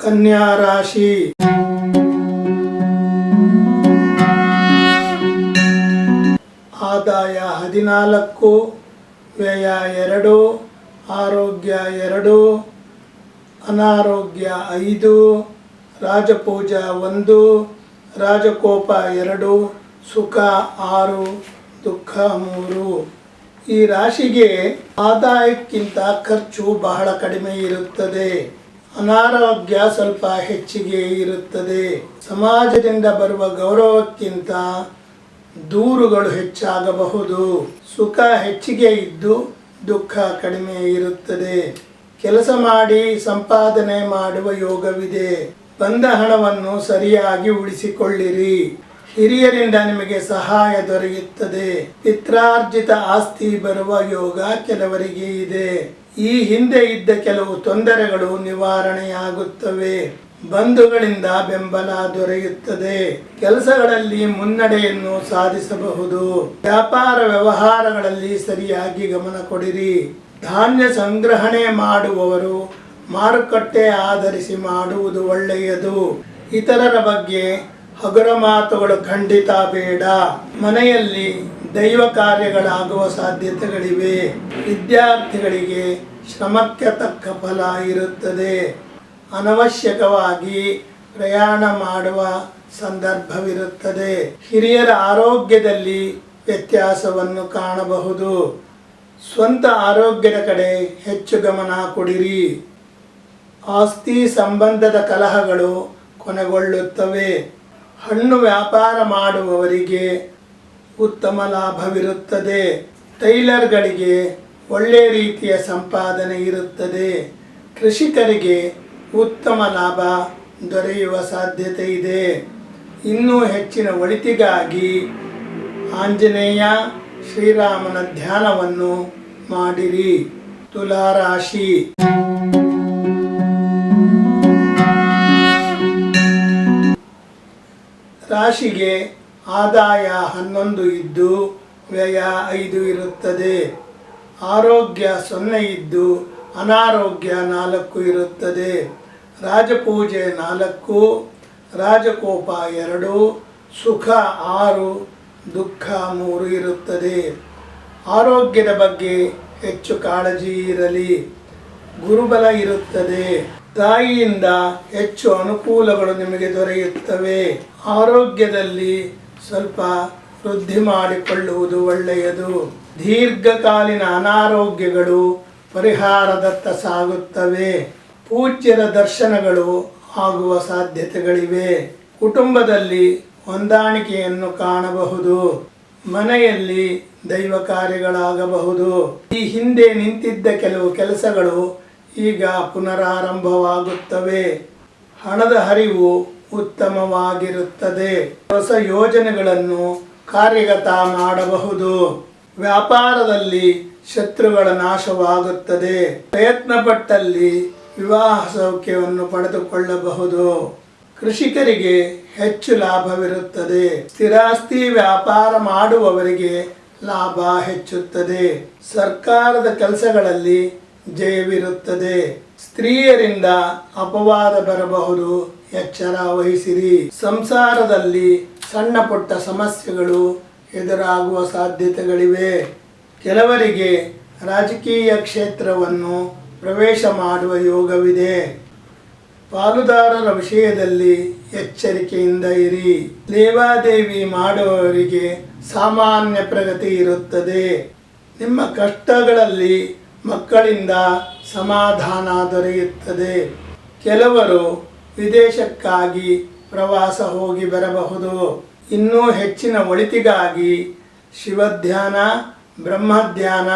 ಕನ್ಯಾ ರಾಶಿ. ಆದಾಯ ಹದಿನಾಲ್ಕು, ವ್ಯಯ ಎರಡು, ಆರೋಗ್ಯ ಎರಡು, ಅನಾರೋಗ್ಯ ಐದು, ರಾಜಪೂಜ ಒಂದು, ರಾಜಕೋಪ ಎರಡು, ಸುಖ ಆರು, ದುಃಖ ಮೂರು. ಈ ರಾಶಿಗೆ ಆದಾಯಕ್ಕಿಂತ ಖರ್ಚು ಬಹಳ ಕಡಿಮೆ ಇರುತ್ತದೆ. ಅನಾರೋಗ್ಯ ಸ್ವಲ್ಪ ಹೆಚ್ಚಿಗೆ ಇರುತ್ತದೆ. ಸಮಾಜದಿಂದ ಬರುವ ಗೌರವಕ್ಕಿಂತ ದೂರುಗಳು ಹೆಚ್ಚಾಗಬಹುದು. ಸುಖ ಹೆಚ್ಚಿಗೆ ಇದ್ದು ದುಃಖ ಕಡಿಮೆ ಇರುತ್ತದೆ. ಕೆಲಸ ಮಾಡಿ ಸಂಪಾದನೆ ಮಾಡುವ ಯೋಗವಿದೆ. ಬಂದ ಹಣವನ್ನು ಸರಿಯಾಗಿ ಉಳಿಸಿಕೊಳ್ಳಿರಿ. ಹಿರಿಯರಿಂದ ನಿಮಗೆ ಸಹಾಯ ದೊರೆಯುತ್ತದೆ. ಪಿತ್ರಾರ್ಜಿತ ಆಸ್ತಿ ಬರುವ ಯೋಗ ಕೆಲವರಿಗೆ ಇದೆ. ಈ ಹಿಂದೆ ಇದ್ದ ಕೆಲವು ತೊಂದರೆಗಳು ನಿವಾರಣೆಯಾಗುತ್ತವೆ. ಬಂಧುಗಳಿಂದ ಬೆಂಬಲ ದೊರೆಯುತ್ತದೆ. ಕೆಲಸಗಳಲ್ಲಿ ಮುನ್ನಡೆಯನ್ನು ಸಾಧಿಸಬಹುದು. ವ್ಯಾಪಾರ ವ್ಯವಹಾರಗಳಲ್ಲಿ ಸರಿಯಾಗಿ ಗಮನ ಕೊಡಿರಿ. ಧಾನ್ಯ ಸಂಗ್ರಹಣೆ ಮಾಡುವವರು ಮಾರುಕಟ್ಟೆ ಆಧರಿಸಿ ಮಾಡುವುದು ಒಳ್ಳೆಯದು. ಇತರರ ಬಗ್ಗೆ ಹಗುರ ಮಾತುಗಳು ಖಂಡಿತ ಬೇಡ. ಮನೆಯಲ್ಲಿ ದೈವ ಕಾರ್ಯಗಳಾಗುವ ಸಾಧ್ಯತೆಗಳಿವೆ. ವಿದ್ಯಾರ್ಥಿಗಳಿಗೆ ಶ್ರಮಕ್ಕೆ ತಕ್ಕ ಫಲ ಇರುತ್ತದೆ. ಅನವಶ್ಯಕವಾಗಿ ಪ್ರಯಾಣ ಮಾಡುವ ಸಂದರ್ಭವಿರುತ್ತದೆ. ಹಿರಿಯರ ಆರೋಗ್ಯದಲ್ಲಿ ವ್ಯತ್ಯಾಸವನ್ನು ಕಾಣಬಹುದು. ಸ್ವಂತ ಆರೋಗ್ಯದ ಕಡೆ ಹೆಚ್ಚು ಗಮನ ಕೊಡಿರಿ. ಆಸ್ತಿ ಸಂಬಂಧದ ಕಲಹಗಳು ಕೊನೆಗೊಳ್ಳುತ್ತವೆ. ಹಣ್ಣು ವ್ಯಾಪಾರ ಮಾಡುವವರಿಗೆ ಉತ್ತಮ ಲಾಭವಿರುತ್ತದೆ. ಟೈಲರ್ಗಳಿಗೆ ಒಳ್ಳೆ ರೀತಿಯ ಸಂಪಾದನೆ ಇರುತ್ತದೆ. ಕೃಷಿಕರಿಗೆ ಉತ್ತಮ ಲಾಭ ದೊರೆಯುವ ಸಾಧ್ಯತೆ ಇದೆ. ಇನ್ನೂ ಹೆಚ್ಚಿನ ಒಳಿತಿಗಾಗಿ ಆಂಜನೇಯ ಶ್ರೀರಾಮನ ಧ್ಯಾನವನ್ನು ಮಾಡಿರಿ. ತುಲಾರಾಶಿ. ರಾಶಿಗೆ ಆದಾಯ ಹನ್ನೊಂದು ಇದ್ದು ವ್ಯಯ ಐದು ಇರುತ್ತದೆ. ಆರೋಗ್ಯ ಸೊನ್ನೆ ಇದ್ದು ಅನಾರೋಗ್ಯ ನಾಲ್ಕು ಇರುತ್ತದೆ. ರಾಜಪೂಜೆ ನಾಲ್ಕು, ರಾಜಕೋಪ ಎರಡು, ಸುಖ ಆರು, ದುಃಖ ಮೂರು ಇರುತ್ತದೆ. ಆರೋಗ್ಯದ ಬಗ್ಗೆ ಹೆಚ್ಚು ಕಾಳಜಿ ಇರಲಿ. ಗುರುಬಲ ಇರುತ್ತದೆ. ತಾಯಿಯಿಂದ ಹೆಚ್ಚು ಅನುಕೂಲಗಳು ನಿಮಗೆ ದೊರೆಯುತ್ತವೆ. ಆರೋಗ್ಯದಲ್ಲಿ ಸ್ವಲ್ಪ ವೃದ್ಧಿ ಮಾಡಿಕೊಳ್ಳುವುದು ಒಳ್ಳೆಯದು. ದೀರ್ಘಕಾಲೀನ ಅನಾರೋಗ್ಯಗಳು ಪರಿಹಾರದತ್ತ ಸಾಗುತ್ತವೆ. ಪೂಜ್ಯರ ದರ್ಶನಗಳು ಆಗುವ ಸಾಧ್ಯತೆಗಳಿವೆ. ಕುಟುಂಬದಲ್ಲಿ ಹೊಂದಾಣಿಕೆಯನ್ನು ಕಾಣಬಹುದು. ಮನೆಯಲ್ಲಿ ದೈವ ಕಾರ್ಯಗಳಾಗಬಹುದು. ಈ ಹಿಂದೆ ನಿಂತಿದ್ದ ಕೆಲವು ಕೆಲಸಗಳು ಈಗ ಪುನರಾರಂಭವಾಗುತ್ತವೆ. ಹಣದ ಹರಿವು ಉತ್ತಮವಾಗಿರುತ್ತದೆ. ಹೊಸ ಯೋಜನೆಗಳನ್ನು ಕಾರ್ಯಗತ ಮಾಡಬಹುದು. ವ್ಯಾಪಾರದಲ್ಲಿ ಶತ್ರುಗಳ ನಾಶವಾಗುತ್ತದೆ. ಪ್ರಯತ್ನ ಪಟ್ಟಲ್ಲಿ ವಿವಾಹ ಸೌಖ್ಯವನ್ನು ಪಡೆದುಕೊಳ್ಳಬಹುದು. ಕೃಷಿಕರಿಗೆ ಹೆಚ್ಚು ಲಾಭವಿರುತ್ತದೆ. ಸ್ಥಿರಾಸ್ತಿ ವ್ಯಾಪಾರ ಮಾಡುವವರಿಗೆ ಲಾಭ ಹೆಚ್ಚುತ್ತದೆ. ಸರ್ಕಾರದ ಕೆಲಸಗಳಲ್ಲಿ ಜಯವಿರುತ್ತದೆ ಸ್ತ್ರೀಯರಿಂದ ಅಪವಾದ ಬರಬಹುದು. ಎಚ್ಚರ ವಹಿಸಿರಿ. ಸಂಸಾರದಲ್ಲಿ ಸಣ್ಣ ಪುಟ್ಟ ಸಮಸ್ಯೆಗಳು ಎದುರಾಗುವ ಸಾಧ್ಯತೆಗಳಿವೆ. ಕೆಲವರಿಗೆ ರಾಜಕೀಯ ಕ್ಷೇತ್ರವನ್ನು ಪ್ರವೇಶ ಮಾಡುವ ಯೋಗವಿದೆ. ಪಾಲುದಾರರ ವಿಷಯದಲ್ಲಿ ಎಚ್ಚರಿಕೆಯಿಂದ ಇರಿ. ದೇವಾದೇವಿ ಮಾಡುವವರಿಗೆ ಸಾಮಾನ್ಯ ಪ್ರಗತಿ ಇರುತ್ತದೆ. ನಿಮ್ಮ ಕಷ್ಟಗಳಲ್ಲಿ ಮಕ್ಕಳಿಂದ ಸಮಾಧಾನ ದೊರೆಯುತ್ತದೆ. ಕೆಲವರು ವಿದೇಶಕ್ಕಾಗಿ ಪ್ರವಾಸ ಹೋಗಿ ಬರಬಹುದು. ಇನ್ನೂ ಹೆಚ್ಚಿನ ಒಳಿತಿಗಾಗಿ ಶಿವಧ್ಯಾನ, ಬ್ರಹ್ಮಧ್ಯಾನ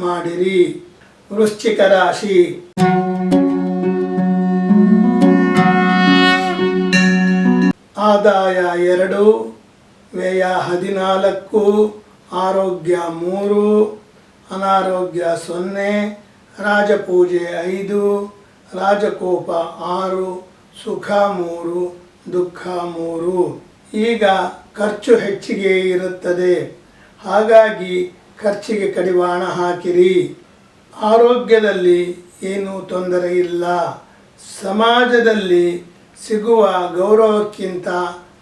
ಮಾಡಿರಿ. ವೃಶ್ಚಿಕ ರಾಶಿ. ಆದಾಯ ಎರಡು, ವ್ಯಯ ಹದಿನಾಲ್ಕು, ಆರೋಗ್ಯ ಮೂರು ಅನಾರೋಗ್ಯ ಸೊನ್ನೆ, ರಾಜಪೂಜೆ ಐದು, ರಾಜಕೋಪ ಆರು, ಸುಖ ಮೂರು, ದುಃಖ ಮೂರು. ಈಗ ಖರ್ಚು ಹೆಚ್ಚಿಗೆ ಇರುತ್ತದೆ. ಹಾಗಾಗಿ ಖರ್ಚಿಗೆ ಕಡಿವಾಣ ಹಾಕಿರಿ. ಆರೋಗ್ಯದಲ್ಲಿ ಏನೂ ತೊಂದರೆ ಇಲ್ಲ. ಸಮಾಜದಲ್ಲಿ ಸಿಗುವ ಗೌರವಕ್ಕಿಂತ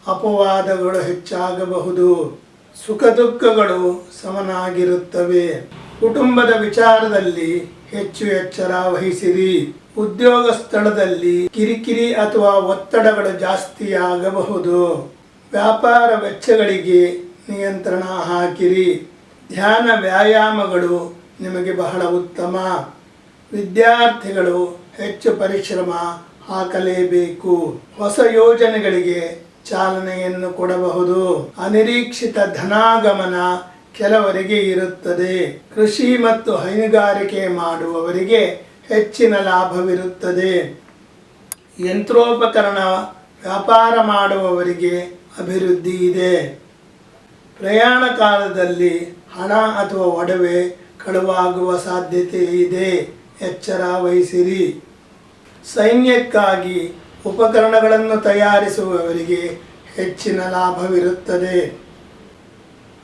ಅಪವಾದಗಳು ಹೆಚ್ಚಾಗಬಹುದು. ಸುಖ ದುಃಖಗಳು ಸಮನಾಗಿರುತ್ತವೆ. ಕುಟುಂಬದ ವಿಚಾರದಲ್ಲಿ ಹೆಚ್ಚು ಎಚ್ಚರ ವಹಿಸಿರಿ. ಉದ್ಯೋಗ ಸ್ಥಳದಲ್ಲಿ ಕಿರಿಕಿರಿ ಅಥವಾ ಒತ್ತಡಗಳು ಜಾಸ್ತಿಯಾಗಬಹುದು ವ್ಯಾಪಾರ ವೆಚ್ಚಗಳಿಗೆ ನಿಯಂತ್ರಣ ಹಾಕಿರಿ. ಧ್ಯಾನ ವ್ಯಾಯಾಮಗಳು ನಿಮಗೆ ಬಹಳ ಉತ್ತಮ. ವಿದ್ಯಾರ್ಥಿಗಳು ಹೆಚ್ಚು ಪರಿಶ್ರಮ ಹಾಕಲೇಬೇಕು. ಹೊಸ ಯೋಜನೆಗಳಿಗೆ ಚಾಲನೆಯನ್ನು ಕೊಡಬಹುದು. ಅನಿರೀಕ್ಷಿತ ಧನಾಗಮನ ಕೆಲವರಿಗೆ ಇರುತ್ತದೆ. ಕೃಷಿ ಮತ್ತು ಹೈನುಗಾರಿಕೆ ಮಾಡುವವರಿಗೆ ಹೆಚ್ಚಿನ ಲಾಭವಿರುತ್ತದೆ. ಯಂತ್ರೋಪಕರಣ ವ್ಯಾಪಾರ ಮಾಡುವವರಿಗೆ ಅಭಿವೃದ್ಧಿ ಇದೆ. ಪ್ರಯಾಣ ಕಾಲದಲ್ಲಿ ಹಣ ಅಥವಾ ಒಡವೆ ಕಳುವಾಗುವ ಸಾಧ್ಯತೆ ಇದೆ. ಎಚ್ಚರ ವಹಿಸಿರಿ. ಸೈನ್ಯಕ್ಕಾಗಿ ಉಪಕರಣಗಳನ್ನು ತಯಾರಿಸುವವರಿಗೆ ಹೆಚ್ಚಿನ ಲಾಭವಿರುತ್ತದೆ.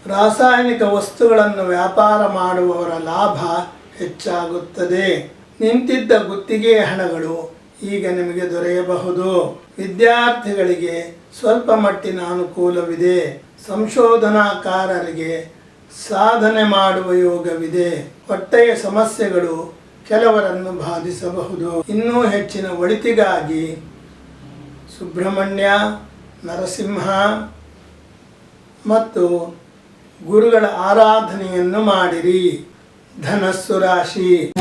ರಾಸಾಯನಿಕ ವಸ್ತುಗಳನ್ನು ವ್ಯಾಪಾರ ಮಾಡುವವರ ಲಾಭ ಹೆಚ್ಚಾಗುತ್ತದೆ. ನಿಂತಿದ್ದ ಗುತ್ತಿಗೆ ಹಣಗಳು ಈಗ ನಿಮಗೆ ದೊರೆಯಬಹುದು. ವಿದ್ಯಾರ್ಥಿಗಳಿಗೆ ಸ್ವಲ್ಪ ಮಟ್ಟಿನ ಅನುಕೂಲವಿದೆ. ಸಂಶೋಧನಾಕಾರರಿಗೆ ಸಾಧನೆ ಮಾಡುವ ಯೋಗವಿದೆ. ಹೊಟ್ಟೆಯ ಸಮಸ್ಯೆಗಳು ಕೆಲವರನ್ನು ಬಾಧಿಸಬಹುದು. ಇನ್ನೂ ಹೆಚ್ಚಿನ ಒಳಿತಿಗಾಗಿ ಸುಬ್ರಹ್ಮಣ್ಯ, ನರಸಿಂಹ ಮತ್ತು ಗುರುಗಳ ಆರಾಧನೆಯನ್ನು ಮಾಡಿರಿ. ಧನಸ್ಸು ರಾಶಿ.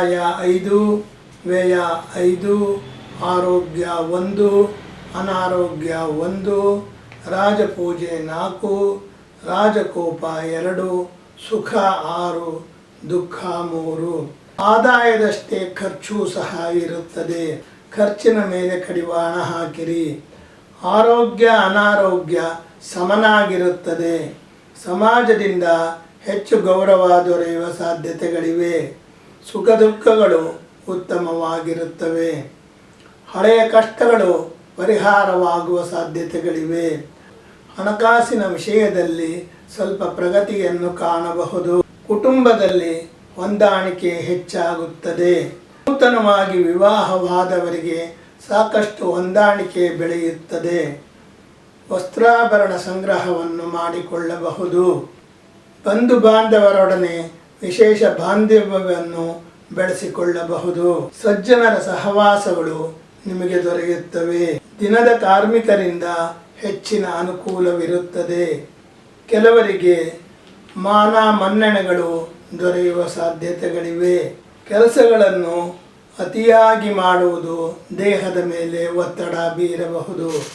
ಆಯ ಐದು, ವ್ಯಯ ಐದು, ಆರೋಗ್ಯ ಒಂದು, ಅನಾರೋಗ್ಯ ಒಂದು, ರಾಜಪೂಜೆ ನಾಲ್ಕು, ರಾಜಕೋಪ ಎರಡು, ಸುಖ ಆರು, ದುಃಖ ಮೂರು. ಆದಾಯದಷ್ಟೇ ಖರ್ಚು ಸಹ ಇರುತ್ತದೆ. ಖರ್ಚಿನ ಮೇಲೆ ಕಡಿವಾಣ ಹಾಕಿರಿ. ಆರೋಗ್ಯ ಅನಾರೋಗ್ಯ ಸಮನಾಗಿರುತ್ತದೆ. ಸಮಾಜದಿಂದ ಹೆಚ್ಚು ಗೌರವ ದೊರೆಯುವ ಸಾಧ್ಯತೆಗಳಿವೆ. ಸುಖ ದುಃಖಗಳು ಉತ್ತಮವಾಗಿರುತ್ತವೆ. ಹಳೆಯ ಕಷ್ಟಗಳು ಪರಿಹಾರವಾಗುವ ಸಾಧ್ಯತೆಗಳಿವೆ. ಹಣಕಾಸಿನ ವಿಷಯದಲ್ಲಿ ಸ್ವಲ್ಪ ಪ್ರಗತಿಯನ್ನು ಕಾಣಬಹುದು. ಕುಟುಂಬದಲ್ಲಿ ಹೊಂದಾಣಿಕೆ ಹೆಚ್ಚಾಗುತ್ತದೆ. ನೂತನವಾಗಿ ವಿವಾಹವಾದವರಿಗೆ ಸಾಕಷ್ಟು ಹೊಂದಾಣಿಕೆ ಬೆಳೆಯುತ್ತದೆ. ವಸ್ತ್ರಾಭರಣ ಸಂಗ್ರಹವನ್ನು ಮಾಡಿಕೊಳ್ಳಬಹುದು. ಬಂಧು ಬಾಂಧವರೊಡನೆ ವಿಶೇಷ ಬಾಂಧವ್ಯವನ್ನು ಬೆಳೆಸಿಕೊಳ್ಳಬಹುದು. ಸಜ್ಜನರ ಸಹವಾಸಗಳು ನಿಮಗೆ ದೊರೆಯುತ್ತವೆ. ದಿನದ ಕಾರ್ಮಿಕರಿಂದ ಹೆಚ್ಚಿನ ಅನುಕೂಲವಿರುತ್ತದೆ. ಕೆಲವರಿಗೆ ಮಾನ ಮನ್ನಣೆಗಳು ದೊರೆಯುವ ಸಾಧ್ಯತೆಗಳಿವೆ. ಕೆಲಸಗಳನ್ನು ಅತಿಯಾಗಿ ಮಾಡುವುದು ದೇಹದ ಮೇಲೆ ಒತ್ತಡ ಬೀರಬಹುದು.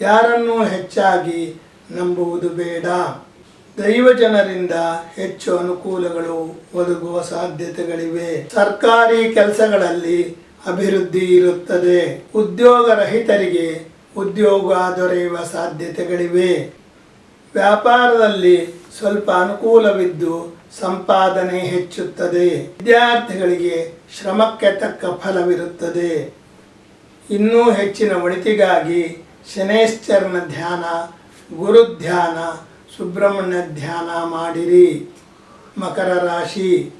ಯಾರನ್ನು ಹೆಚ್ಚಾಗಿ ನಂಬುವುದು ಬೇಡ. ದೈವ ಜನರಿಂದ ಹೆಚ್ಚು ಅನುಕೂಲಗಳು ಒದಗುವ ಸಾಧ್ಯತೆಗಳಿವೆ. ಸರ್ಕಾರಿ ಕೆಲಸಗಳಲ್ಲಿ ಅಭಿವೃದ್ಧಿ ಇರುತ್ತದೆ. ಉದ್ಯೋಗ ರಹಿತರಿಗೆ ಉದ್ಯೋಗ ದೊರೆಯುವ ಸಾಧ್ಯತೆಗಳಿವೆ. ವ್ಯಾಪಾರದಲ್ಲಿ ಸ್ವಲ್ಪ ಅನುಕೂಲವಿದ್ದು ಸಂಪಾದನೆ ಹೆಚ್ಚುತ್ತದೆ. ವಿದ್ಯಾರ್ಥಿಗಳಿಗೆ ಶ್ರಮಕ್ಕೆ ತಕ್ಕ ಫಲವಿರುತ್ತದೆ. ಇನ್ನೂ ಹೆಚ್ಚಿನ ಒಳಿತಿಗಾಗಿ ಶನೇಶ್ಚರನ ಧ್ಯಾನ, ಗುರು ಧ್ಯಾನ, ಸುಬ್ರಹ್ಮಣ್ಯ ಧ್ಯಾನ ಮಾಡಿರಿ. ಮಕರ ರಾಶಿ.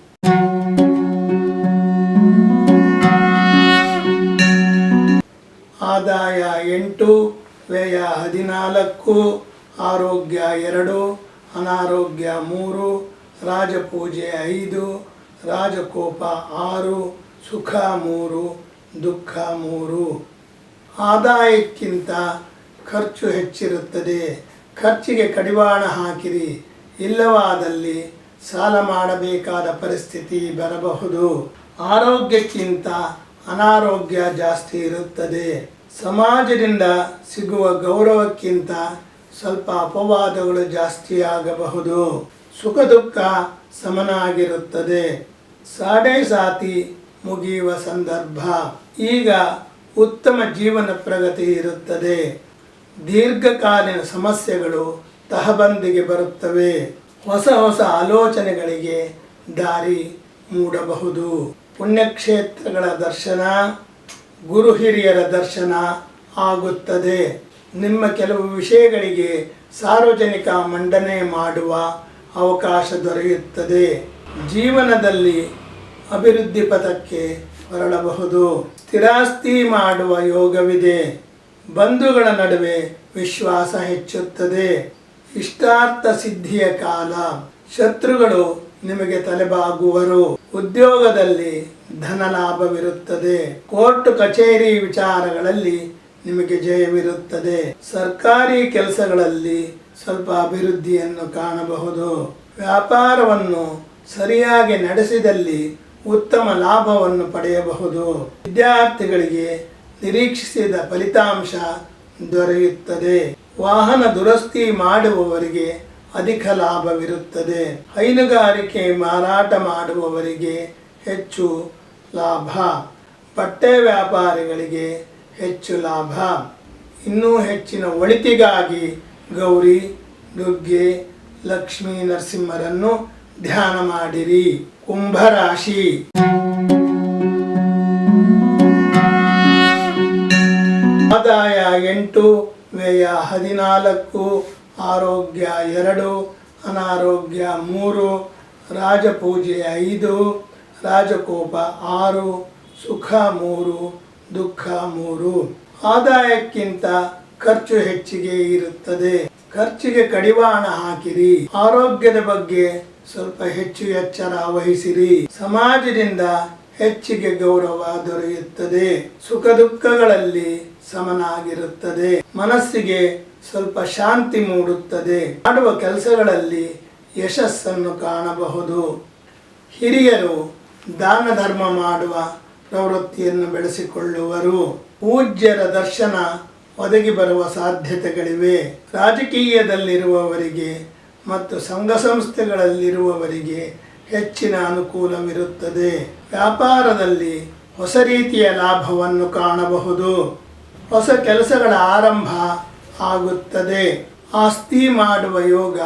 ಆದಾಯ ಎಂಟು, ವ್ಯಯ ಹದಿನಾಲ್ಕು, ಆರೋಗ್ಯ ಎರಡು, ಅನಾರೋಗ್ಯ ಮೂರು, ರಾಜಪೂಜೆ ಐದು ರಾಜಕೋಪ ಆರು, ಸುಖ ಮೂರು, ದುಃಖ ಮೂರು. ಆದಾಯಕ್ಕಿಂತ ಖರ್ಚು ಹೆಚ್ಚಿರುತ್ತದೆ. ಖರ್ಚಿಗೆ ಕಡಿವಾಣ ಹಾಕಿರಿ. ಇಲ್ಲವಾದಲ್ಲಿ ಸಾಲ ಮಾಡಬೇಕಾದ ಪರಿಸ್ಥಿತಿ ಬರಬಹುದು. ಆರೋಗ್ಯಕ್ಕಿಂತ ಅನಾರೋಗ್ಯ ಜಾಸ್ತಿ ಇರುತ್ತದೆ. ಸಮಾಜದಿಂದ ಸಿಗುವ ಗೌರವಕ್ಕಿಂತ ಸ್ವಲ್ಪ ಅಪವಾದಗಳು ಜಾಸ್ತಿ ಆಗಬಹುದು ಸುಖ ದುಃಖ ಸಮನಾಗಿರುತ್ತದೆ. ಸಾಡೆ ಸಾತಿ ಮುಗಿಯುವ ಸಂದರ್ಭ. ಈಗ ಉತ್ತಮ ಜೀವನ ಪ್ರಗತಿ ಇರುತ್ತದೆ. ದೀರ್ಘಕಾಲೀನ ಸಮಸ್ಯೆಗಳು ತಹಬಂದಿಗೆ ಬರುತ್ತವೆ. ಹೊಸ ಹೊಸ ಆಲೋಚನೆಗಳಿಗೆ ದಾರಿ ಮೂಡಬಹುದು. ಪುಣ್ಯಕ್ಷೇತ್ರಗಳ ದರ್ಶನ, ಗುರು ಹಿರಿಯರ ದರ್ಶನ ಆಗುತ್ತದೆ. ನಿಮ್ಮ ಕೆಲವು ವಿಷಯಗಳಿಗೆ ಸಾರ್ವಜನಿಕ ಮಂಡನೆ ಮಾಡುವ ಅವಕಾಶ ದೊರೆಯುತ್ತದೆ. ಜೀವನದಲ್ಲಿ ಅಭಿವೃದ್ಧಿ ಪಥಕ್ಕೆ ಹೊರಳಬಹುದು ಸ್ಥಿರಾಸ್ತಿ ಮಾಡುವ ಯೋಗವಿದೆ. ಬಂಧುಗಳ ನಡುವೆ ವಿಶ್ವಾಸ ಹೆಚ್ಚುತ್ತದೆ. ಇಷ್ಟಾರ್ಥ ಸಿದ್ಧಿಯ ಕಾಲ. ಶತ್ರುಗಳು ನಿಮಗೆ ತಲೆಬಾಗುವರು. ಉದ್ಯೋಗದಲ್ಲಿ ಧನ ಲಾಭವಿರುತ್ತದೆ. ಕೋರ್ಟ್ ಕಚೇರಿ ವಿಚಾರಗಳಲ್ಲಿ ನಿಮಗೆ ಜಯವಿರುತ್ತದೆ. ಸರ್ಕಾರಿ ಕೆಲಸಗಳಲ್ಲಿ ಸ್ವಲ್ಪ ಅಭಿವೃದ್ಧಿಯನ್ನು ಕಾಣಬಹುದು. ವ್ಯಾಪಾರವನ್ನು ಸರಿಯಾಗಿ ನಡೆಸಿದಲ್ಲಿ ಉತ್ತಮ ಲಾಭವನ್ನು ಪಡೆಯಬಹುದು. ವಿದ್ಯಾರ್ಥಿಗಳಿಗೆ ನಿರೀಕ್ಷಿಸಿದ ಫಲಿತಾಂಶ ದೊರೆಯುತ್ತದೆ. ವಾಹನ ದುರಸ್ತಿ ಮಾಡುವವರಿಗೆ ಅಧಿಕ ಲಾಭವಿರುತ್ತದೆ. ಹೈನುಗಾರಿಕೆ ಮಾರಾಟ ಮಾಡುವವರಿಗೆ ಹೆಚ್ಚು ಲಾಭ. ಬಟ್ಟೆ ವ್ಯಾಪಾರಿಗಳಿಗೆ ಹೆಚ್ಚು ಲಾಭ. ಇನ್ನೂ ಹೆಚ್ಚಿನ ಒಳಿತಿಗಾಗಿ ಗೌರಿ, ದುರ್ಗೆ, ಲಕ್ಷ್ಮೀ ನರಸಿಂಹರನ್ನು ಧ್ಯಾನ ಮಾಡಿರಿ, ಕುಂಭರಾಶಿ. ಆದಾಯ ಎಂಟು, ವ್ಯಯ ಹದಿನಾಲ್ಕು, ಆರೋಗ್ಯ ಎರಡು, ಅನಾರೋಗ್ಯ ಮೂರು, ರಾಜಪೂಜೆ ಐದು, ರಾಜಕೋಪ ಆರು, ಸುಖ ಮೂರು, ದುಃಖ ಮೂರು. ಆದಾಯಕ್ಕಿಂತ ಖರ್ಚು ಹೆಚ್ಚಿಗೆ ಇರುತ್ತದೆ. ಖರ್ಚಿಗೆ ಕಡಿವಾಣ ಹಾಕಿರಿ. ಆರೋಗ್ಯದ ಬಗ್ಗೆ ಸ್ವಲ್ಪ ಹೆಚ್ಚು ಎಚ್ಚರ ವಹಿಸಿರಿ. ಸಮಾಜದಿಂದ ಹೆಚ್ಚಿಗೆ ಗೌರವ ದೊರೆಯುತ್ತದೆ. ಸುಖ ದುಃಖಗಳಲ್ಲಿ ಸಮನಾಗಿರುತ್ತದೆ. ಮನಸ್ಸಿಗೆ ಸ್ವಲ್ಪ ಶಾಂತಿ ಮೂಡುತ್ತದೆ. ಮಾಡುವ ಕೆಲಸಗಳಲ್ಲಿ ಯಶಸ್ಸನ್ನು ಕಾಣಬಹುದು. ಹಿರಿಯರು ದಾನ ಧರ್ಮ ಮಾಡುವ ಪ್ರವೃತ್ತಿಯನ್ನು ಬೆಳೆಸಿಕೊಳ್ಳುವರು. ಪೂಜ್ಯರ ದರ್ಶನ ಒದಗಿ ಬರುವ ಸಾಧ್ಯತೆಗಳಿವೆ. ರಾಜಕೀಯದಲ್ಲಿರುವವರಿಗೆ ಮತ್ತು ಸಂಘ ಸಂಸ್ಥೆಗಳಲ್ಲಿರುವವರಿಗೆ ಹೆಚ್ಚಿನ ಅನುಕೂಲವಿರುತ್ತದೆ. ವ್ಯಾಪಾರದಲ್ಲಿ ಹೊಸ ರೀತಿಯ ಲಾಭವನ್ನು ಕಾಣಬಹುದು. ಹೊಸ ಕೆಲಸಗಳ ಆರಂಭ ಆಗುತ್ತದೆ. ಆಸ್ತಿ ಮಾಡುವ ಯೋಗ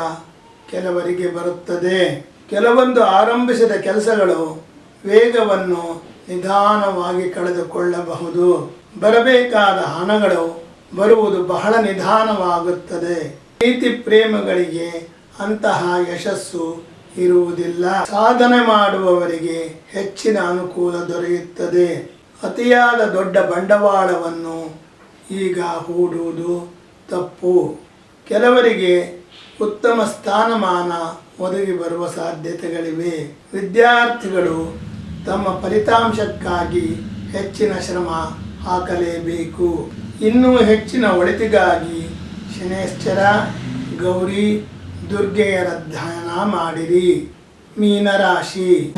ಕೆಲವರಿಗೆ ಬರುತ್ತದೆ. ಕೆಲವೊಂದು ಆರಂಭಿಸಿದ ಕೆಲಸಗಳು ವೇಗವನ್ನು ನಿಧಾನವಾಗಿ ಕಳೆದುಕೊಳ್ಳಬಹುದು. ಬರಬೇಕಾದ ಹಣಗಳು ಬರುವುದು ಬಹಳ ನಿಧಾನವಾಗುತ್ತದೆ. ಪ್ರೀತಿ ಪ್ರೇಮಗಳಿಗೆ ಅಂತಹ ಯಶಸ್ಸು ಇರುವುದಿಲ್ಲ. ಸಾಧನೆ ಮಾಡುವವರಿಗೆ ಹೆಚ್ಚಿನ ಅನುಕೂಲ ದೊರೆಯುತ್ತದೆ. ಅತಿಯಾದ ದೊಡ್ಡ ಬಂಡವಾಳವನ್ನು ಈಗ ಹೂಡುವುದು ತಪ್ಪು. ಕೆಲವರಿಗೆ ಉತ್ತಮ ಸ್ಥಾನಮಾನ ಒದಗಿ ಬರುವ ಸಾಧ್ಯತೆಗಳಿವೆ. ವಿದ್ಯಾರ್ಥಿಗಳು ತಮ್ಮ ಫಲಿತಾಂಶಕ್ಕಾಗಿ ಹೆಚ್ಚಿನ ಶ್ರಮ ಹಾಕಲೇಬೇಕು. ಇನ್ನೂ ಹೆಚ್ಚಿನ ಒಳಿತಿಗಾಗಿ ಶನೇಶ್ಚರ, ಗೌರಿ ದುರ್ಗೆಯರ ಧ್ಯಾನ ಮಾಡಿರಿ. ಮೀನರಾಶಿ.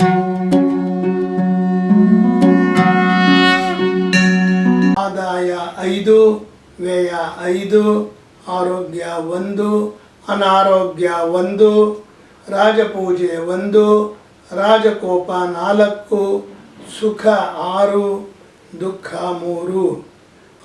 ಆದಾಯ ಐದು, ವ್ಯಯ ಐದು, ಆರೋಗ್ಯ ಒಂದು, ಅನಾರೋಗ್ಯ ಒಂದು, ರಾಜಪೂಜೆ ಒಂದು, ರಾಜಕೋಪ ನಾಲ್ಕು, ಸುಖ ಆರು, ದುಃಖ ಮೂರು.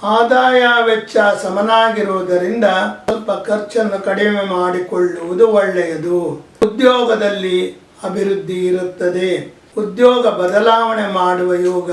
ಆದಾಯ ವೆಚ್ಚ ಸಮನಾಗಿರುವುದರಿಂದ ಸ್ವಲ್ಪ ಖರ್ಚನ್ನು ಕಡಿಮೆ ಮಾಡಿಕೊಳ್ಳುವುದು ಒಳ್ಳೆಯದು. ಉದ್ಯೋಗದಲ್ಲಿ ಅಭಿವೃದ್ಧಿ ಇರುತ್ತದೆ. ಉದ್ಯೋಗ ಬದಲಾವಣೆ ಮಾಡುವ ಯೋಗ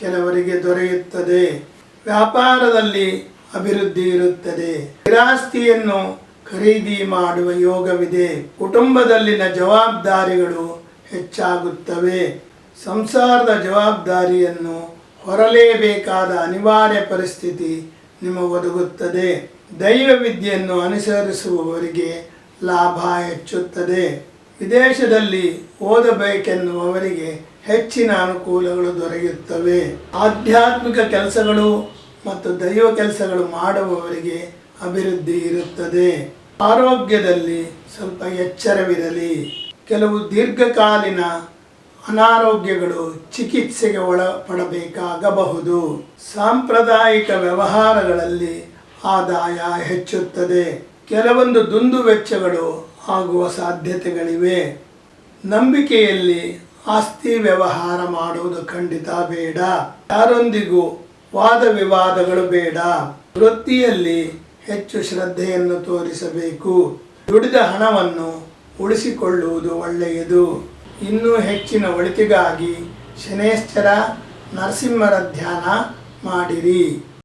ಕೆಲವರಿಗೆ ದೊರೆಯುತ್ತದೆ. ವ್ಯಾಪಾರದಲ್ಲಿ ಅಭಿವೃದ್ಧಿ ಇರುತ್ತದೆ. ಸ್ಥಿರಾಸ್ತಿಯನ್ನು ಖರೀದಿ ಮಾಡುವ ಯೋಗವಿದೆ. ಕುಟುಂಬದಲ್ಲಿನ ಜವಾಬ್ದಾರಿಗಳು ಹೆಚ್ಚಾಗುತ್ತವೆ. ಸಂಸಾರದ ಜವಾಬ್ದಾರಿಯನ್ನು ಹೊರಲೇಬೇಕಾದ ಅನಿವಾರ್ಯ ಪರಿಸ್ಥಿತಿ ನಿಮಗೊದಗುತ್ತದೆ ದೈವ ವಿದ್ಯೆಯನ್ನು ಅನುಸರಿಸುವವರಿಗೆ ಲಾಭ ಹೆಚ್ಚುತ್ತದೆ. ವಿದೇಶದಲ್ಲಿ ಓದಬೇಕೆನ್ನುವವರಿಗೆ ಹೆಚ್ಚಿನ ಅನುಕೂಲಗಳು ದೊರೆಯುತ್ತವೆ. ಆಧ್ಯಾತ್ಮಿಕ ಕೆಲಸಗಳು ಮತ್ತು ದೈವ ಕೆಲಸಗಳು ಮಾಡುವವರಿಗೆ ಅಭಿವೃದ್ಧಿ ಇರುತ್ತದೆ. ಆರೋಗ್ಯದಲ್ಲಿ ಸ್ವಲ್ಪ ಎಚ್ಚರವಿರಲಿ. ಕೆಲವು ದೀರ್ಘಕಾಲೀನ ಅನಾರೋಗ್ಯಗಳು ಚಿಕಿತ್ಸೆಗೆ ಒಳಪಡಬೇಕಾಗಬಹುದು. ಸಾಂಪ್ರದಾಯಿಕ ವ್ಯವಹಾರಗಳಲ್ಲಿ ಆದಾಯ ಹೆಚ್ಚುತ್ತದೆ. ಕೆಲವೊಂದು ದುಂದು ವೆಚ್ಚಗಳು ಆಗುವ ಸಾಧ್ಯತೆಗಳಿವೆ. ನಂಬಿಕೆಯಲ್ಲಿ ಆಸ್ತಿ ವ್ಯವಹಾರ ಮಾಡುವುದು ಖಂಡಿತ ಬೇಡ. ಯಾರೊಂದಿಗೂ ವಾದ ವಿವಾದಗಳು ಬೇಡ. ವೃತ್ತಿಯಲ್ಲಿ ಹೆಚ್ಚು ಶ್ರದ್ಧೆಯನ್ನು ತೋರಿಸಬೇಕು. ದುಡಿದ ಹಣವನ್ನು ಉಳಿಸಿಕೊಳ್ಳುವುದು ಒಳ್ಳೆಯದು. ಇನ್ನೂ ಹೆಚ್ಚಿನ ಒಳಿತಿಗಾಗಿ ಶನೇಶ್ಚರ ನರಸಿಂಹರ ಧ್ಯಾನ ಮಾಡಿರಿ.